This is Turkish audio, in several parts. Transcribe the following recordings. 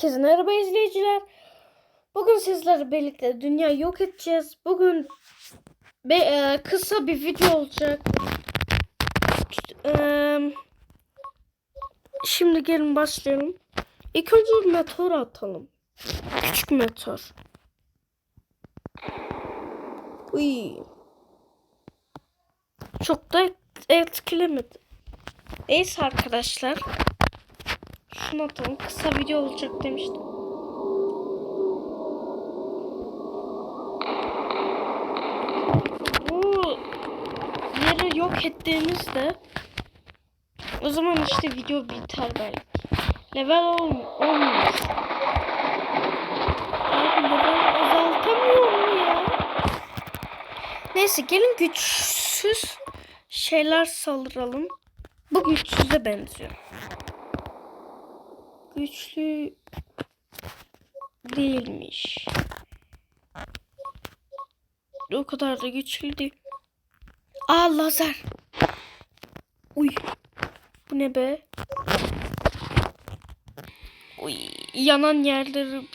Herkese merhaba izleyiciler. Bugün sizlerle birlikte dünya yok edeceğiz. Bugün be, e, kısa bir video olacak. E, şimdi gelin başlayalım. İlk önce meteor atalım. Küçük meteor. Uy. Çok da etkilemedi. Neyse arkadaşlar. Şunu atalım. Kısa video olacak demiştim. Bu yeri yok ettiğimizde o zaman işte video biter belki. Level ol olmuyor. Abi level azaltamıyor mu ya? Neyse gelin güçsüz şeyler saldıralım. Bu güçsüze benziyor güçlü değilmiş. O kadar da güçlü değil. Aa lazer. Uy. Bu ne be? Uy. Yanan yerleri.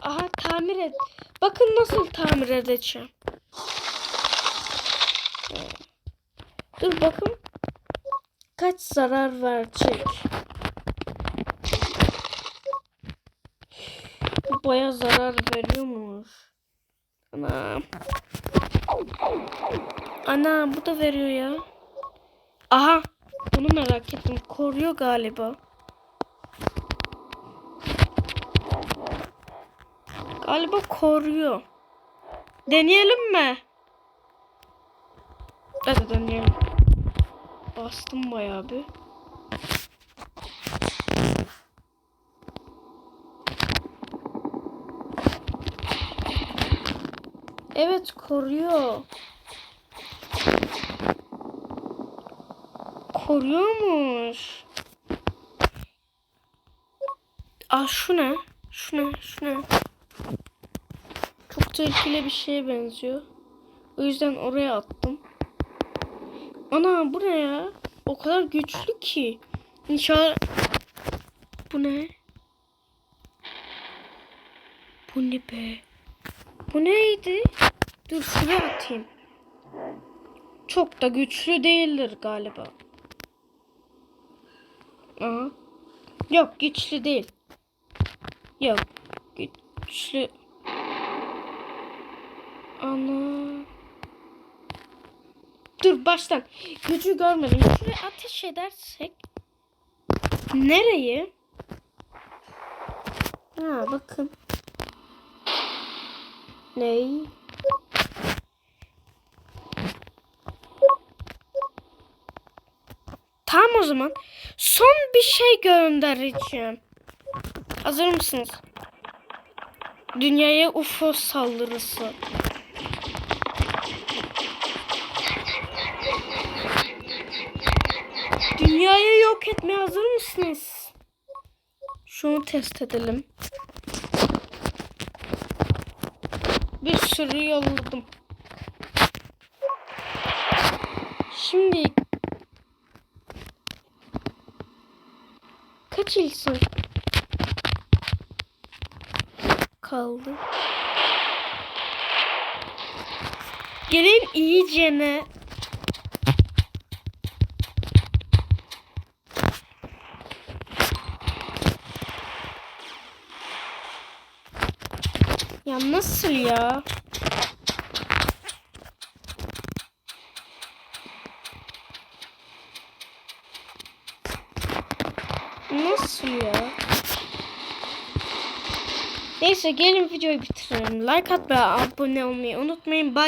Aha tamir et. Bakın nasıl tamir edeceğim. Dur bakın kaç zarar verecek? Baya zarar veriyormuş. Ana. Ana bu da veriyor ya. Aha. Bunu merak ettim. Koruyor galiba. Galiba koruyor. Deneyelim mi? Hadi deneyelim. Bastım bayağı bir. Evet koruyor. Koruyormuş. Aa şu ne? Şu ne? Şu ne? Çok tehlikeli bir şeye benziyor. O yüzden oraya attım. Ana bu ne ya? O kadar güçlü ki. İnşallah... Bu ne? Bu ne be? Bu neydi? Dur şuraya atayım. Çok da güçlü değildir galiba. Aha. Yok güçlü değil. Yok güçlü. Ana. Dur baştan. Gücü görmedim. Şuraya ateş edersek. Nereye? Ha bakın. Ney? Tamam o zaman. Son bir şey göndereceğim. Hazır mısınız? Dünyaya UFO saldırısı. Dünyayı yok etmeye hazır mısınız? Şunu test edelim. Bir sürü yolladım. Şimdi kaç insan kaldı? Gelin iyicene Ya nasıl ya? Nasıl ya? Neyse gelin videoyu bitirelim. Like atmayı, abone olmayı unutmayın. Bye.